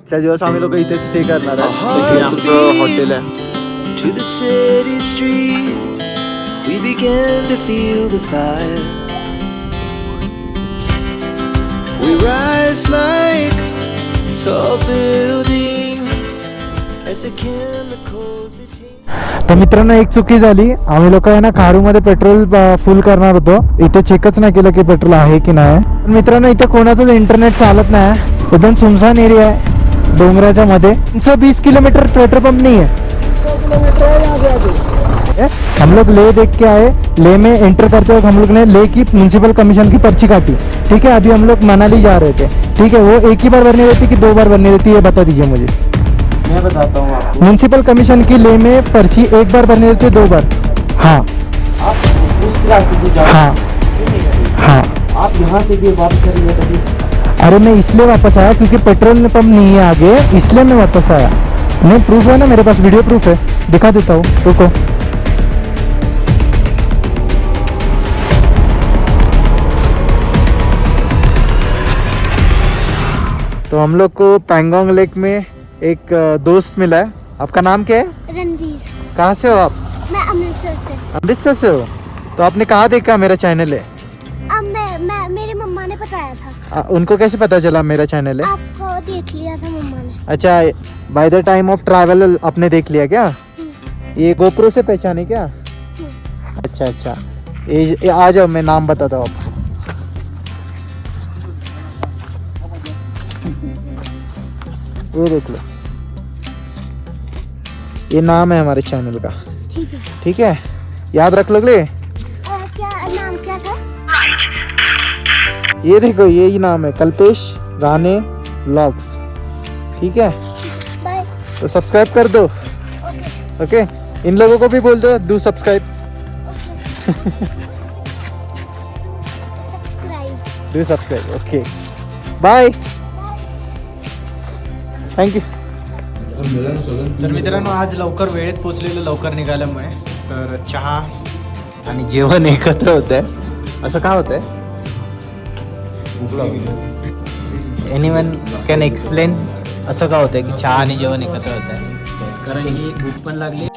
आजच्या दिवस आम्ही लोक इथे स्टे करणार आहे. तर हे आमचं हॉटेल आहे. To the city streets, we began to feel the fire. We rise like tall buildings as the chemicals they take. तर मित्रांनो एक चुकी झाली. आम्ही लोक आहे ना खारूमध्ये पेट्रोल फुल करणार होतो. इथे चेकच नाही केलं की पेट्रोल आहे की नाही. पण मित्रांनो इथे कोणाचंच इंटरनेट चालत नाही. एकदम सुनसान एरिया आहे. डोंगराच्या मध्ये तीनशे बीस किलोमीटर पेट्रोल पंप नहीं है? हम लोग ले देख के आए ले में एंटर करते वक्त हम लोग ने ले की म्यूनसिपल कमीशन की पर्ची काटी। ठीक है अभी हम लोग मनाली जा रहे थे। ठीक है वो एक ही बार भरनी रहती कि दो बार भरनी रहती है बता दीजिए मुझे। मैं बताता हूँ आपको। म्यूनसिपल कमीशन की ले में पर्ची एक बार भरनी रहती है दो बार। हाँ। आप उस रास्ते से जाओ। हाँ। हाँ। आप यहाँ से भी वापस अरे मैं इसलिए वापस आया क्योंकि पेट्रोल पंप नहीं है आगे इसलिए मैं वापस आया। नहीं प्रूफ है ना मेरे पास वीडियो प्रूफ है। दिखा देता हूँ रुको। तो हम लोग को पैंगोंग लेक में एक दोस्त मिला है। आपका नाम क्या है? रणवीर। कहाँ से हो आप? मैं अमृतसर से। अमृतसर से हो? तो आपने कहाँ देखा मेरा चैनल है? आ, उनको कैसे पता चला मेरा चैनल है? आपको देख लिया था मम्मा ने। अच्छा by the time of travel आपने देख लिया क्या? ये गोप्रो से पहचाने क्या? अच्छा अच्छा। ये, ये आ जाओ मैं नाम बताता हूँ आपको। ये देख लो। ये नाम है हमारे चैनल का। ठीक है। ठीक है? याद रख लोगे? अ, ये देखो यही नाम है कल्पेश राणे ब्लॉग्स। ठीक है? बाय तो सब्सक्राइब कर दो। ओके ओके इन लोगों को भी बोल दो do subscribe. Subscribe do subscribe okay bye thank you तर मित्रांनो आज लवकर वेळेत पोचलेलं लवकर निघाल्यामुळे. तर चहा आणि जेवण एकत्र होत आहे असं का होत आहे एनी वन कॅन एक्सप्लेन असं का होतं की चहा आणि जेवण एकत्र होत आहे कारण की भूक पण लागली.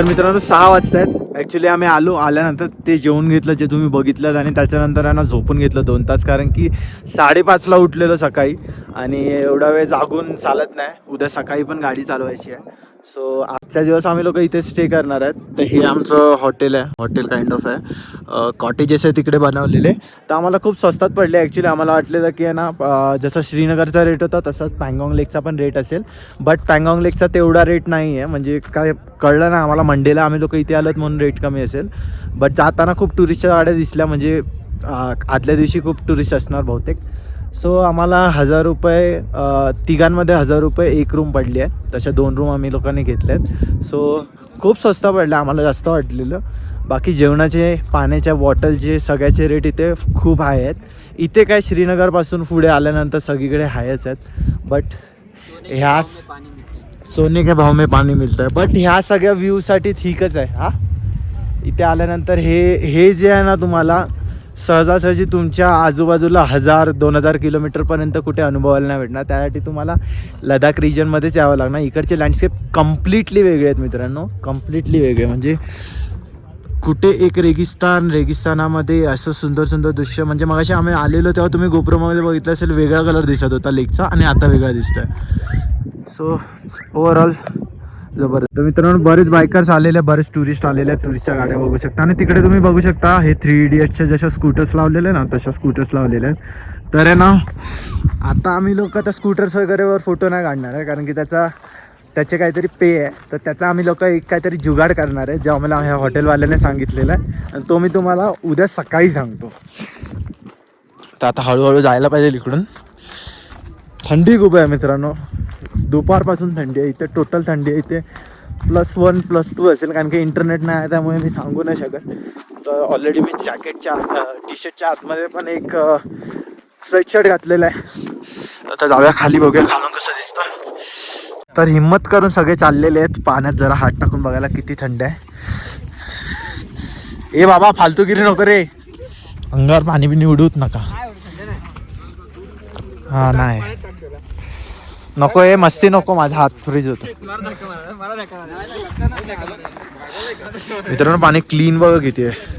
तर मित्रांनो सहा वाजतायत. ॲक्च्युली आम्ही आलो. आल्यानंतर ते जेवून घेतलं जे तुम्ही बघितलं आणि त्याच्यानंतर यांना झोपून घेतलं दोन तास. कारण की साडेपाचला उठलेलं सकाळी. आणि एवढा वेळ जागून चालत नाही. उद्या सकाळी पण गाडी चालवायची आहे. सो आजच्या दिवस आम्ही लोक इथे स्टे करणार आहेत. तर हे आमचं हॉटेल आहे. हॉटेल काइंड ऑफ आहे. कॉटेजेस आहे तिकडे बनवलेले. तर आम्हाला खूप स्वस्तात पडले. ॲक्च्युली आम्हाला वाटलेलं की आहे ना जसा जसं श्रीनगरचा रेट होता तसंच पँगॉंग लेकचा पण रेट असेल. बट पँगॉंग लेकचा तेवढा रेट नाही आहे. म्हणजे काय कळलं ना आम्हाला. मंडेला आम्ही लोक इथे आलोत म्हणून रेट कमी असेल. बट जाताना खूप टुरिस्टच्या गाड्या दिसल्या. म्हणजे आदल्या दिवशी खूप टुरिस्ट असणार बहुतेक. सो आम्हाला हजार रुपये तिघांमध्ये हजार रुपये एक रूम पडली आहे तशा दोन रूम आम्ही लोकांनी घेतले आहेत. सो खूप स्वस्त पडलं आम्हाला जास्त वाटलेलं. बाकी जेवणाचे पाण्याच्या बॉटलचे सगळ्याचे रेट इथे खूप हाय आहेत. इथे काय श्रीनगरपासून पुढे आल्यानंतर सगळीकडे हायच आहेत. बट ह्या सोने के भाव में पाणी मिळतं आहे बट ह्या सगळ्या व्ह्यूसाठी ठीकच आहे हा. इथे आल्यानंतर हे हे जे आहे ना तुम्हाला सहजासहजी तुमच्या आजूबाजूला हजार दोन हजार किलोमीटरपर्यंत कुठे अनुभवायला नाही भेटणार. त्यासाठी तुम्हाला लडाख रिजनमध्येच यावं लागणार. इकडचे लँडस्केप कम्प्लिटली वेगळे आहेत मित्रांनो. कम्प्लिटली वेगळे. म्हणजे कुठे एक रेगिस्तान रेगिस्तानामध्ये असं सुंदर सुंदर दृश्य म्हणजे मगाशी आम्ही आलेलो तेव्हा तुम्ही गोप्रोमध्ये बघितलं असेल वेगळा कलर दिसत होता लेकचा आणि आता वेगळा दिसतोय. सो ओव्हरऑल जबरदस्त. तर मित्रांनो बरेच बायकर्स आलेले बरेच टुरिस्ट आलेले आहेत टुरिस्टच्या गाड्या बघू शकता. आणि तिकडे तुम्ही बघू शकता हे थ्री इडियट्सच्या जशा स्कूटर्स लावलेले ना तशा स्कूटर्स लावलेले आहेत. तर आहे ना आता आम्ही लोक आता स्कूटर्स वगैरेवर फोटो नाही काढणार आहे कारण की त्याचा त्याचे काहीतरी पे आहे. तर त्याचा आम्ही लोक एक काहीतरी जुगाड करणार आहे जे आम्हाला ह्या हॉटेलवाल्याने सांगितलेलं आहे. आणि तो मी तुम्हाला उद्या सकाळी सांगतो. तर आता हळूहळू जायला पाहिजे इकडून. थंडी खूप आहे मित्रांनो. दुपारपासून थंडी आहे इथे टोटल थंडी आहे इथे प्लस वन प्लस टू असेल कारण की इंटरनेट नाही आहे त्यामुळे मी सांगू नाही शकत. तर ऑलरेडी मी जॅकेटच्या टी शर्टच्या आतमध्ये पण एक स्वेटशर्ट घातलेला आहे. आता जाऊया खाली बघूया खालून कसं दिसतं. तर हिंमत करून सगळे चाललेले आहेत पाण्यात जरा हात टाकून बघायला किती थंड आहे. ए बाबा फालतूगिरी नको रे. अंगावर पाणी बिणी उडवत नका. हा नाही. नको हे मस्ती नको माझा हात फ्रीज होतो. मित्रांनो पाणी क्लीन बघा किती आहे.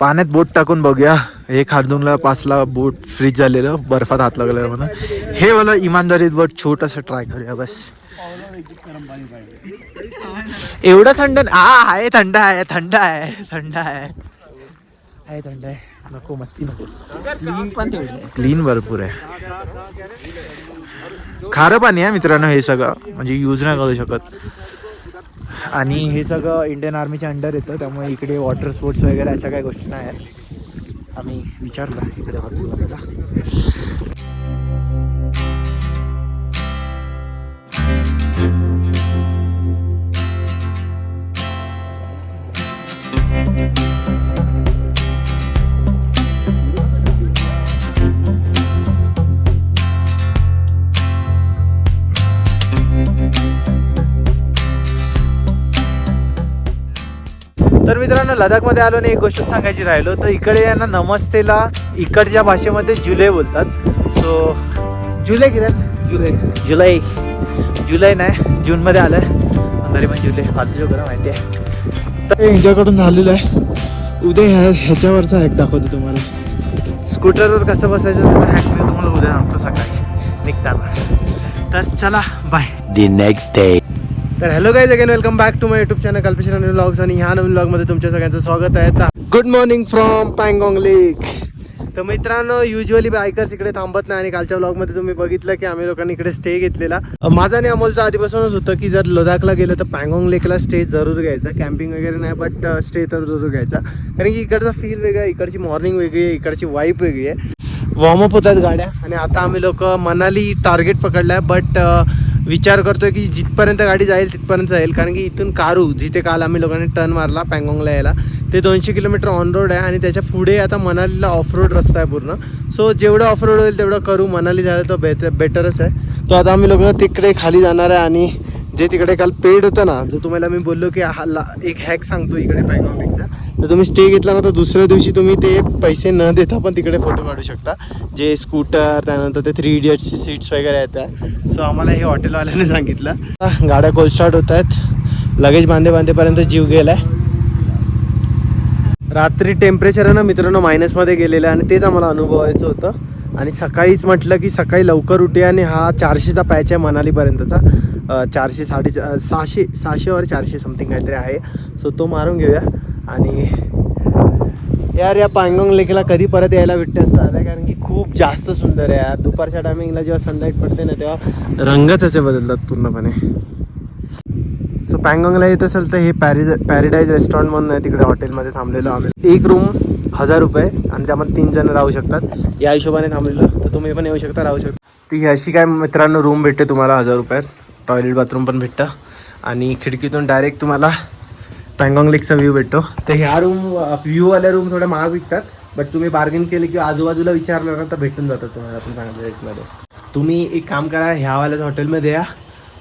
पाण्यात बोट टाकून बघूया. हे खारदुंगला पाचला बोट फ्रीज झालेलं बर्फात हात लागलेलं म्हणून. हे मला इमानदारीत बोट छोटस ट्राय करूया बस. एवढं थंड हा आहे थंड आहे थंड आहे थंड आहे. आहे थंड आहे. नको मस्ती नको. क्लीन भरपूर आहे. खारं पाणी आहे मित्रांनो हे सगळं. म्हणजे यूज नाही करू शकत. आणि हे सगळं इंडियन आर्मीच्या अंडर येतं त्यामुळे इकडे वॉटर स्पोर्ट्स वगैरे अशा काही गोष्टी नाही आहेत. आम्ही विचारलं इकडे तर मित्रांनो लडाखमध्ये आलो आणि एक गोष्ट सांगायची राहिलो तर इकडे यांना नमस्तेला इकडच्या भाषेमध्ये जुलै बोलतात. सो जुलै किरण. जुलै. जुलै. जुलै नाही जूनमध्ये आलं आहे तरी पण जुलै फालतू गरम माहिती आहे. तर यांच्याकडून झालेलं आहे. उद्या ह्या ह्याच्यावरचा हॅक दाखवतो तुम्हाला. स्कूटरवर कसं बसायचं त्याचा हॅक मी तुम्हाला उद्या सांगतो सकाळी. निघताना. तर चला बाय The next day. तर hello guys again welcome back to my YouTube channel Kalpesh आणि व्लॉग्स आणि ह्या नवीन व्लॉगमध्ये तुमच्या सगळ्यांचं स्वागत आहे. Good morning from Pangong lake तर मित्रांनो युजली बायकर्स इकडे थांबत नाही आणि कालच्या व्लॉगमध्ये तुम्ही बघितलं की आम्ही लोकांनी इकडे स्टे घेतलेला. माझा आणि अमोलचा आधीपासूनच होतं की जर लडाखला गेलं तर पँगॉंग लेकला स्टे जरूर घ्यायचा. कॅम्पिंग वगैरे नाही बट स्टे तर जरूर घ्यायचा. कारण की इकडचा फील वेगळा इकडची मॉर्निंग वेगळी आहे इकडची वाईफ वेगळी आहे. वॉर्मअप होतात गाड्या. आणि आता आम्ही लोक मनाली टार्गेट पकडला आहे बट विचार करतोय की जिथपर्यंत गाडी जाईल तिथपर्यंत जाईल. कारण की इथून कारू जिथे काल आम्ही लोकांनी टर्न मारला पँगॉंगला यायला ते दोनशे किलोमीटर ऑन रोड आहे आणि त्याच्या पुढे आता मनालीला ऑफ रोड रस्ता आहे पूर्ण. सो जेवढं ऑफ रोड होईल तेवढं करू. मनाली झालं तर बेटर बेटरच आहे. तो आता आम्ही लोक तिकडे खाली जाणार आहे आणि जे तिकडे काल पेड होतं ना जो तुम्हाला मी बोललो की हा ला एक हॅक सांगतो इकडे पँगॉंगचा तर तुम्ही स्टे घेतला ना तर दुसऱ्या दिवशी तुम्ही ते पैसे न देता पण तिकडे फोटो काढू शकता. जे स्कूटर त्यानंतर ते थ्री इडियट्सची सीट्स वगैरे आहेत सो आम्हाला हे हॉटेलवाल्याने सांगितलं. गाड्या कोल्ड स्टार्ट होत आहेत. लगेच बांधे बांधेपर्यंत जीव गेलाय. रात्री टेम्परेचर आहे ना मित्रांनो मायनसमध्ये गेलेलं आहे आणि तेच आम्हाला अनुभवायचं होतं. आणि सकाळीच म्हटलं की सकाळी लवकर उठे आणि हा चारशेचा पॅच आहे मनालीपर्यंतचा. चारशे साडे सहाशे सहाशेवर चारशे समथिंग काहीतरी आहे. सो तो मारून घेऊया. आणि यार या पांगोंग लेकला कधी परत यायला भेटते असं झालं कारण की खूप जास्त सुंदर आहे यार. दुपारच्या टायमिंगला जेव्हा सनलाईट पडते ना तेव्हा रंगच त्याचे बदलतात पूर्णपणे. सो पँगॉंगला येत असेल तर हे पॅरिज पॅरेडाईज रेस्टॉरंट म्हणून आहे. तिकडे हॉटेलमध्ये थांबलेलो आम्ही. एक रूम हजार रुपये. आणि त्यामध्ये तीन जण राहू शकतात. या हिशोबाने थांबलेलो. तर तुम्ही पण येऊ शकता राहू शकता. ती अशी काय मित्रांनो रूम भेटते तुम्हाला हजार रुपयात टॉयलेट बाथरूम पण भेटतं. आणि खिडकीतून डायरेक्ट तुम्हाला पँगॉंग लेकचा व्ह्यू भेटतो. तर ह्या रूम व्ह्यूवाल्या रूम थोड्या महाग विकतात बट तुम्ही बार्गेन केले किंवा आजूबाजूला विचारलं ना तर भेटून जातात तुम्हाला आपण चांगल्या रेटमध्ये तुम्ही एक काम करा ह्या वाल्याच हॉटेलमध्ये या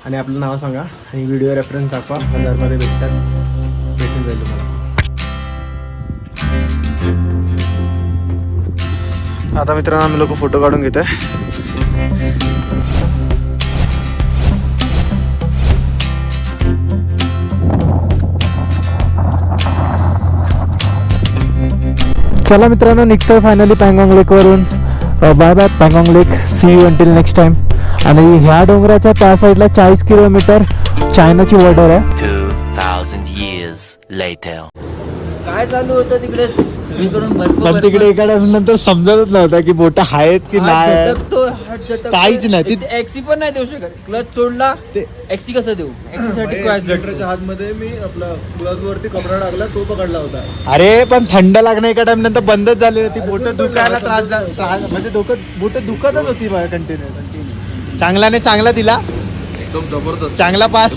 आणि आपलं नाव सांगा आणि व्हिडिओ रेफरन्स दाखवा हजारमध्ये भेटतात भेटून जाईल तुम्हाला. आता मित्रांनो आम्ही लोक फोटो काढून घेतोय. चला मित्रांनो निघतोय finally Pangong लेकवरून bye bye Pangong lake see you until next time आणि ह्या डोंगराच्या त्या साईडला चाळीस किलोमीटर चायनाची बॉर्डर आहे. 2000 years later. काय चालू होतं तिकडे? पण तिकडे एका टाइम नंतर समजतच नव्हता की बोट आहेत की नाही हात काहीच नाही. ती- तिथे एक्सी पण नाही देऊ शकत. क्लच सोडला एक्सी कसं देऊ? एक्सी साठी काय झटकतो? हातमध्ये मी आपला क्लच वरती कपडा टाकला तो पकडला होता. अरे पण थंड लागणं एका टाइम नंतर बंदच झाली ती बोट दुखायला त्रास म्हणजे डोकं बोट दुखतच होती कंटिन्यू चांगल्याने चांगला दिला. एकदम जबरदस्त. चांगला पास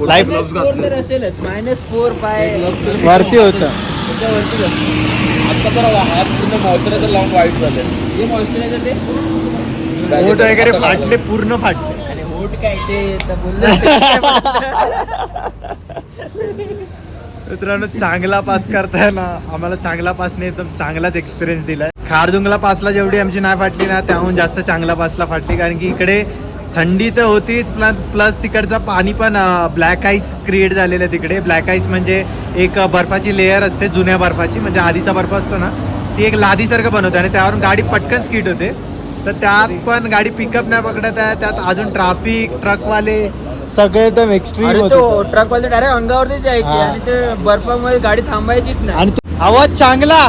लाईफ मायनस फोर तर असेलच. मायनस फोर फाय वरती होतं. तर हात पूर्ण मॉइश्चरायझर लावून वाईट झाले हे मॉइश्चरायझर ते? वगैरे फाटले पूर्ण फाटले. आणि होट काय ते? तर बोललं मित्रांनो चांगला पास करताय ना. आम्हाला चांगला पासने एकदम चांगलाच एक्सपिरियन्स दिलाय. खारदुंगला पासला जेवढी आमची नाही फाटली ना त्याहून जास्त चांगला पासला फाटली. कारण की इकडे थंडी तर होतीच प्लस प्लस तिकडचं पाणी पण ब्लॅक आईस क्रिएट झालेलं आहे तिकडे. ब्लॅक आईस म्हणजे एक बर्फाची लेअर असते जुन्या बर्फाची म्हणजे आधीचा बर्फ असतो ना ती एक लादीसारखं बनवते आणि त्यावरून गाडी पटकन स्कीट होते. तर त्यात पण गाडी पिकअप नाही पकडत आहे त्यात अजून ट्राफिक ट्रकवाले सगळे एकदम एक्स्ट्रीम अरे होते तो ट्रक वाले डायरेक्ट अंगावरती जायचे हा. आणि ते बर्फामध्ये गाडी थांबायचीच नाही. आणि आवाज चांगला.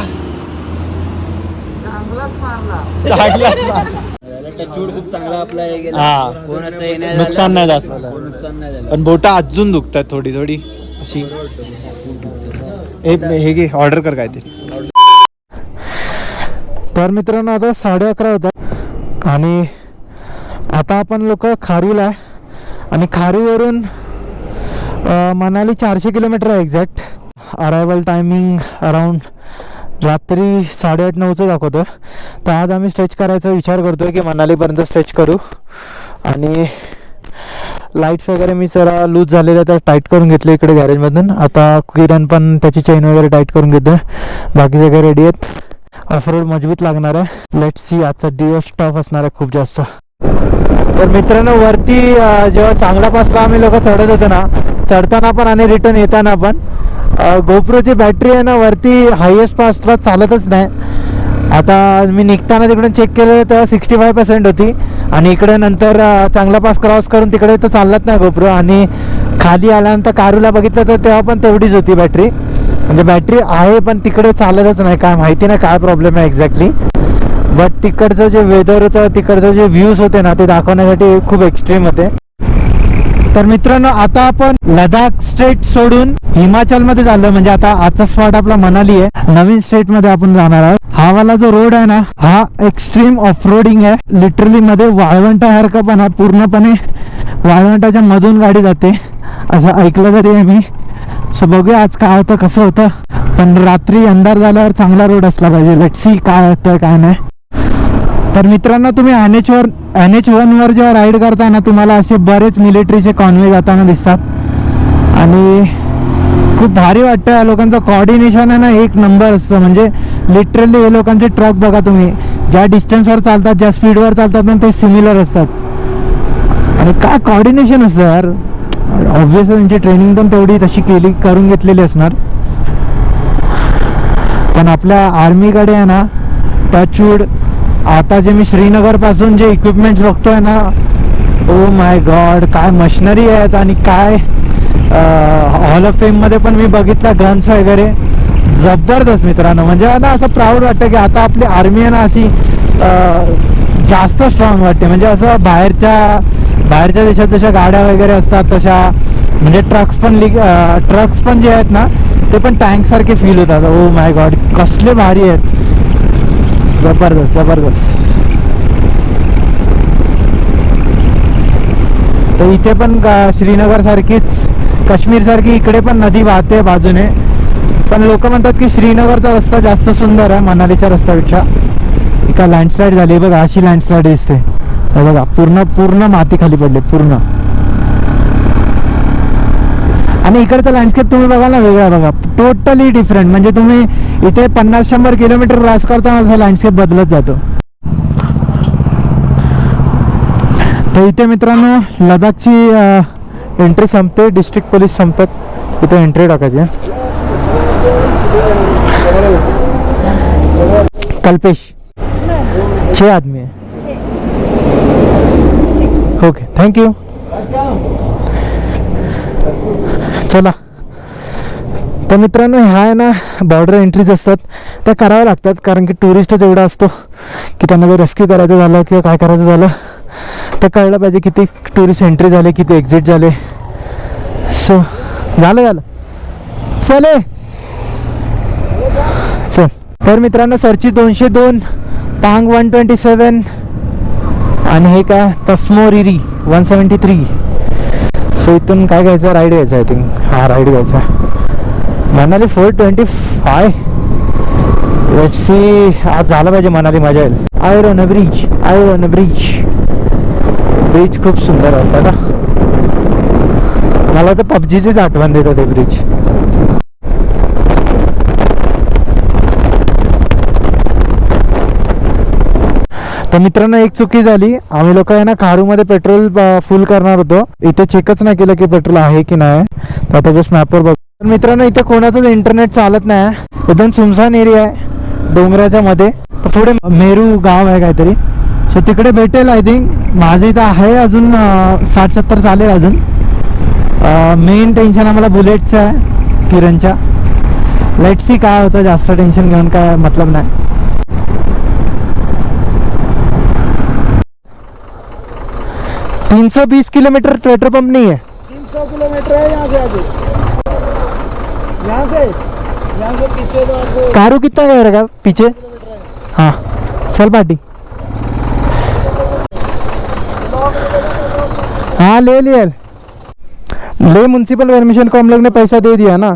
चांगलाच मारला. चांगला टचवूड खूप चांगला आपला हे गेला. हा. कोणाचं हे नाही नुकसान नाही झालं. कोण नुकसान नाही झालं. पण बोटा अजून दुखतात थोडी थोडी. अशी. हे हे घे ऑर्डर कर काहीतरी. तर मित्रांनो आता साडे अकरा होतात आणि आता आपण लोक खारूला आहे. आणि खारूवरून अ, मनाली चारशे किलोमीटर आहे एक्झॅक्ट. अरायवल टायमिंग अराऊंड रात्री साडेआठ नऊचं दाखवतं तर आज आम्ही स्ट्रेच करायचा विचार करतो आहे की मनालीपर्यंत स्ट्रेच करू. आणि लाईट्स वगैरे मी जरा लूज झालेल्या त्या टाईट करून घेतले इकडे गॅरेजमधून आता किरण पण त्याची चेन वगैरे टाईट करून घेतो बाकी सगळे रेडी आहेत. ऑफरोड मजबूत लागणार आहे. लेट सी आजचा दिवस टफ असणार आहे खूप जास्त. तर मित्रांनो वरती जेव्हा चांगला पासला आम्ही लोक चढत होतो ना चढताना पण आणि रिटर्न येताना पण. गोप्रोची बॅटरी आहे ना वरती हायेस्ट पासला चालतच नाही. आता मी निघताना तिकडून चेक केलं तर सिक्स्टी फाय पर्सेंट होती. आणि इकडे नंतर चांगला पास क्रॉस करून तिकडे तर चालत नाही गोप्रो आणि खाली आल्यानंतर कारूला बघितलं तर तेव्हा पण तेवढीच होती बॅटरी म्हणजे बॅटरी आहे पण तिकडे चालतच नाही. काय माहिती नाही काय प्रॉब्लेम आहे एक्झॅक्टली बट तिकडचं जे वेदर होतं तिकडचं जे व्ह्यूज होते ना ते दाखवण्यासाठी खूप एक्स्ट्रीम होते. तर मित्रांनो आता आपण लडाख स्टेट सोडून हिमाचलमध्ये चाललो म्हणजे आता आजचा स्पॉट आपला मनाली आहे. नवीन स्टेटमध्ये आपण जाणार आहोत. हा वाला जो रोड आहे ना हा एक्स्ट्रीम ऑफ रोडिंग आहे. लिटरली मध्ये वाळवंटासारखं पण आहे पूर्णपणे वाळवंटाच्या मधून गाडी जाते. असं ऐकलं तरी आहे मी. सो बघूया आज काय होतं कसं होतं. पण रात्री अंधार झाल्यावर चांगला रोड असला पाहिजे. लेट सी काय होतं काय नाही. तर मित्रांनो तुम्ही एन एच वर एन एच वनवर जेव्हा राईड करता ना तुम्हाला असे बरेच मिलिटरीचे कॉन्वे जाताना दिसतात. आणि खूप भारी वाटतं या लोकांचं कॉर्डिनेशन आहे ना एक नंबर असतं. म्हणजे लिटरली हे लोकांचे ट्रक बघा तुम्ही. ज्या डिस्टन्सवर चालतात ज्या स्पीडवर चालतात ना ते सिमिलर असतात. आणि काय कॉर्डिनेशन असतं यार ऑब्विसली त्यांची ट्रेनिंग पण तेवढी तशी केली करून घेतलेली असणार. पण आपल्या आर्मीकडे आहे ना टचवूड आता जे मी श्रीनगरपासून जे इक्विपमेंट्स बघतोय ना ओ माय गॉड काय मशिनरी आहेत आणि काय हॉल ऑफ फेममध्ये पण मी बघितला गन्स वगैरे. जबरदस्त मित्रांनो. म्हणजे ना असं प्राऊड वाटतं की आता आपली आर्मी आहे ना अशी जास्त स्ट्रॉंग वाटते. म्हणजे असं बाहेरच्या बाहेरच्या देशात जशा गाड्या वगैरे असतात तशा म्हणजे ट्रक्स पण लिग ट्रक्स पण जे आहेत ना ते पण टँक सारखे फील होतात. ओ माय गॉड कसले भारी आहेत. जबरदस्त जबरदस्त तर इथे पण श्रीनगर सारखीच काश्मीर सारखी इकडे पण नदी वाहते बाजूने. पण लोक म्हणतात की श्रीनगरचा रस्ता जास्त सुंदर आहे मनालीच्या रस्त्यापेक्षा. एका लँडस्लाईड झाली बघा अशी लँडस्लाईड दिसते. बघा पूर्ण पूर्ण माती खाली पडली पूर्ण. आणि इकडचा लँडस्केप तुम्ही बघा ना वेगळा बघा. टोटली डिफरंट म्हणजे तुम्ही इथे पन्नास शंभर किलोमीटर क्रॉस करताना असा लँडस्केप बदलत जातो. तर इथे मित्रांनो लडाखची एंट्री संपते डिस्ट्रिक्ट पोलीस संपतात. इथे एंट्री टाकायची. कल्पेश. छः आदमी ओके थँक्यू. चला. तर मित्रांनो ह्या आहे ना बॉर्डर एंट्रीज असतात. त्या कराव्या लागतात कारण की टुरिस्ट तेवढा असतो की त्यांना जर रेस्क्यू करायचं झालं किंवा काय करायचं झालं तर कळलं पाहिजे किती टुरिस्ट एंट्री झाले किती एक्झिट झाले. सो झालं झालं. चले. चल तर मित्रांनो सरची दोनशे दोन पांग वन ट्वेंटी सेवन आणि हे काय? Tsomoriri one seventy three so इथून काय घ्यायचं? राईड घ्यायचा आय थिंक हा राईड घ्यायचा. Manali four twenty five C आज झालं पाहिजे मनाली मजा येईल iron bridge iron bridge bridge खूप सुंदर वाटतं ना मला तर पबजीचीच आठवण देत होते ब्रिज तर मित्रांनो एक चुकी झाली. आम्ही लोक आहे ना खारूमध्ये पेट्रोल फुल करणार होतो. इथे चेकच नाही केलं की पेट्रोल आहे की नाही. तर आता जस्ट मॅपवर बघ. तर मित्रांनो इथे कोणाचंच इंटरनेट चालत नाही. एकदम सुमसान एरिया आहे डोंगराच्या मध्ये. तर पुढे मेरू गाव आहे काहीतरी. सो तिकडे भेटेल आय थिंक माझं इथं आहे अजून साठ सत्तर चालेल अजून. मेन टेन्शन आम्हाला बुलेटचं आहे किरणच्या. लेट सी काय होतं जास्त टेन्शन घेऊन काय मतलब नाही. तीन सौ बीस किलोमीटर पेट्रोल पंप नहीं है तीन सौ किलोमीटर है यहाँ से आगे यहाँ से यहाँ से पीछे तो आपको कारू कितना गया रहेगा पीछे हाँ. चल पार्टी हाँ ले लिया ले. म्यूनसिपल परमिशन को हम लोग ने पैसा दे दिया ना.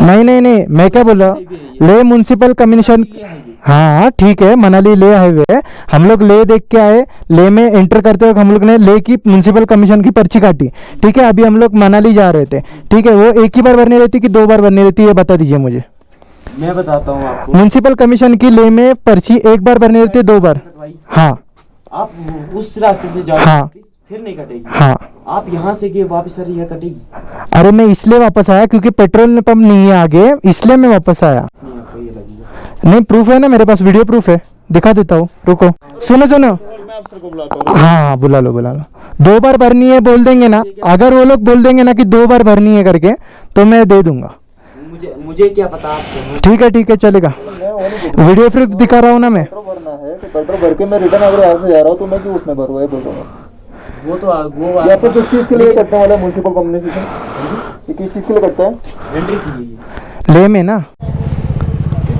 नहीं नहीं नहीं. मैं क्या बोल रहा ले म्यूनसिपल कमीशन हाँ ठीक है मनाली ले हाईवे हम लोग ले देख के आए। ले में एंटर करते वक्त हम लोग ने ले की म्यूनसिपल कमीशन की पर्ची काटी। ठीक है अभी हम लोग मनाली जा रहे थे। ठीक है वो एक ही बार भरनी रहती कि दो बार भरनी रहती है ये बता दीजिए मुझे। मैं बताता हूँ आपको। म्यूनसिपल कमीशन की ले में पर्ची एक बार भरनी रहती है दो बार। हाँ। आप उस रास्ते से जाओ हाँ। फिर नहीं कटेगी। हाँ। आप यहाँ से गए वापस आ रही है कटेगी। अरे मैं इसलिए वापस आया क्योंकि पेट्रोल पंप नहीं है आगे इसलिए मैं वापस आया नहीं आपको ये लगेगा नहीं प्रूफ है ना मेरे पास वीडियो प्रूफ है। दिखा देता हूँ रुको। सुनो सुनो। हाँ हाँ बुला लो बुला लो। दो बार भरनी है बोल देंगे ना। अगर वो लोग बोल देंगे ना कि दो बार भरनी है करके तो मैं दे दूँगा। मुझे मुझे क्या पता आपको? ठीक है ठीक है चलेगा। वीडियो प्रूफ दिखा रहा हूँ ना मैं। पेट्रोल भरना है तो पेट्रोल भर के मैं रिटर्न अगर यहाँ से जा रहा हूँ तो मैं क्यों उसमें भरूँ? बोल। रहा हूँ वो तो वो यहाँ पर किस चीज़ के लिए कटने वाला म्यूनसिपल कम्युनिकेशन ये किस चीज़ के लिए कटता है? एंट्री की है ये। ले में ना।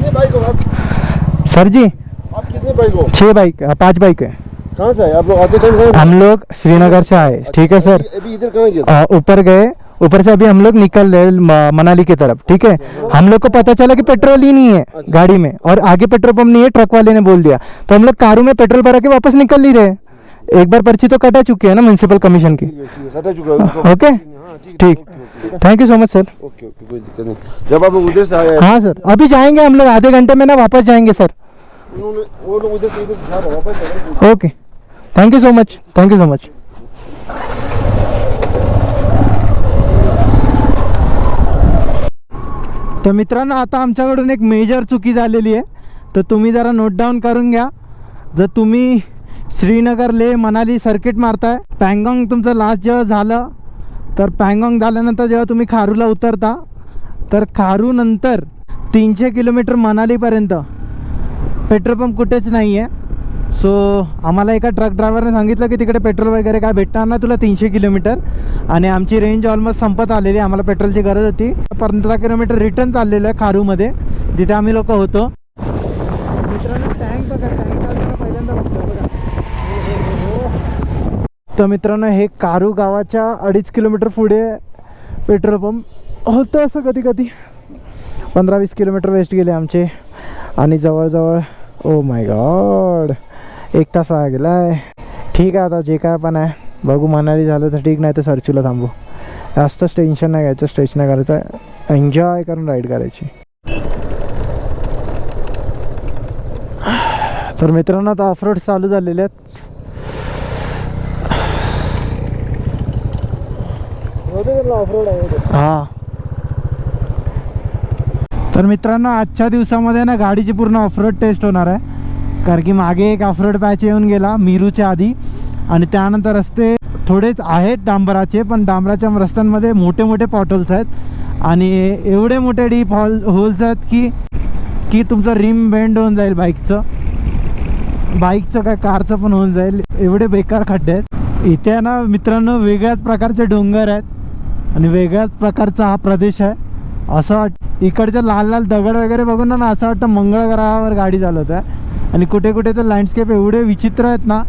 कितने बाइक हो आप? सर जी। आप कितने बाइक हो छः बाइक पाँच बाइक है कहाँ से आए? आप लोग आते टाइम हम लोग श्रीनगर से आए ठीक है सर। अभी इधर कहाँ गया आ, ऊपर गए। ऊपर से अभी हम लोग निकल रहे मनाली की तरफ़ ठीक है। हम लोग को पता चला कि पेट्रोल ही नहीं है गाड़ी में और आगे पेट्रोल पंप नहीं है ट्रक वाले ने बोल दिया। तो हम लोग कारों में पेट्रोल भरा के वापस निकल ही रहे। एक बार पर्ची तो कटा चुकी है ना म्यूनसिपल कमीशन की? हटा चुका है ओके ठीक thank you so much sir okay okay कोई दिक्कत नहीं। जब आप उधर से आए हाँ सर अभी जाएँगे हम लोग आधे घंटे में ना वापस जाएँगे सर वो लोग उधर से इधर हैं, वापस हैं। Okay thank you so much thank you so much तर मित्रांनो आता आमच्याकडून एक मेजर चुकी झालेली आहे. तर तुम्ही जरा नोट डाऊन करून घ्या. जर तुम्ही श्रीनगर ले मनाली सर्किट मारताय. पँगॉंग तुमचं लास्ट जेव्हा झालं तर पँगॉंग झाल्यानंतर जेव्हा तुम्ही खारूला उतरता तर खारूनंतर तीनशे किलोमीटर मनालीपर्यंत. पेट्रोल पंप कुठेच नाही आहे सो आम्हाला एका ट्रक ड्रायव्हरने सांगितलं की तिकडे पेट्रोल वगैरे काय भेटणार ना तुला तीनशे किलोमीटर. आणि आमची रेंज ऑलमोस्ट संपत आलेली आम्हाला पेट्रोलची गरज होती. पंधरा किलोमीटर रिटर्न चाललेलं आहे खारूमध्ये जिथे आम्ही लोक होतो. मित्रांनो टँक बघा टँक चालताना पहिल्यांदा बघतो बघा तर मित्रांनो हे कारू गावाच्या अडीच किलोमीटर पुढे पेट्रोल पंप होतं असं कधी कधी पंधरा वीस किलोमीटर वेस्ट गेले आमचे. आणि जवळजवळ ओ माय गॉड एक तास वाया आहे ठीक आहे आता जे काय पण आहे. बघू मनाली झालं तर ठीक नाही तर सरचूला थांबू. जास्तच टेन्शन नाही घ्यायचं स्ट्रेच नाही करायचं. एन्जॉय करून राईड करायची. तर मित्रांनो आता ऑफरोड चालू झालेले आहेत ऑफरोड आहे हा. तर मित्रांनो आजच्या दिवसामध्ये ना गाडीची पूर्ण ऑफरोड टेस्ट होणार आहे. कारण की मागे एक ऑफरोड पॅच येऊन गेला मिरूच्या आधी. आणि त्यानंतर रस्ते थोडेच आहेत डांबराचे पण डांबराच्या रस्त्यांमध्ये मोठे मोठे पॉटल्स आहेत. आणि एवढे मोठे डीप हॉल होल्स आहेत की की तुमचं रिम बेंड होऊन जाईल बाईकचं बाईकचं काय कारचं पण होऊन जाईल. एवढे बेकार खड्डे आहेत. इथे ना मित्रांनो वेगळ्याच प्रकारचे डोंगर आहेत. आणि वेगळ्याच प्रकारचा हा प्रदेश आहे. असं वाट इकडचे लाल लाल दगड वगैरे बघून ना असं वाटतं मंगळ ग्रहावर गाडी चालवत आहे. आणि कुठे कुठे तर लँडस्केप एवढे विचित्र आहेत ना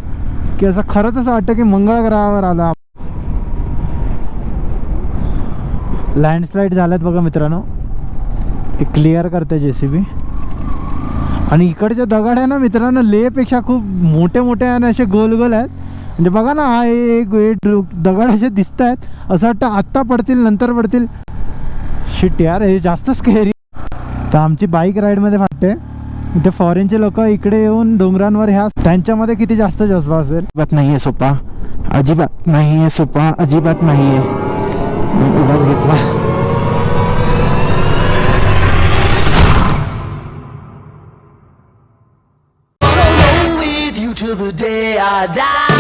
की असं खरंच असं वाटतं की मंगळ ग्रहावर आलो लँडस्लाईड झाल्यात बघा मित्रांनो. क्लिअर करते जे सी बी आणि इकडचे दगड आहे ना मित्रांनो लेपेक्षा खूप मोठे मोठे आणि असे गोल गोल आहेत. म्हणजे बघा ना हा एक एक दगड असे दिसत आहेत असं वाटतं आत्ता पडतील नंतर पडतील. शिट यार हे जास्त स्केरी तर आमची बाईक राईडमध्ये फाटते. इथे फॉरेनचे लोक इकडे येऊन डोंगरांवर ह्या त्यांच्यामध्ये किती जास्त जज्बा असेल? अजिबात नाही आहे सोपा. अजिबात नाही आहे सोपा. अजिबात नाही आहे घेतला. Till the day I die.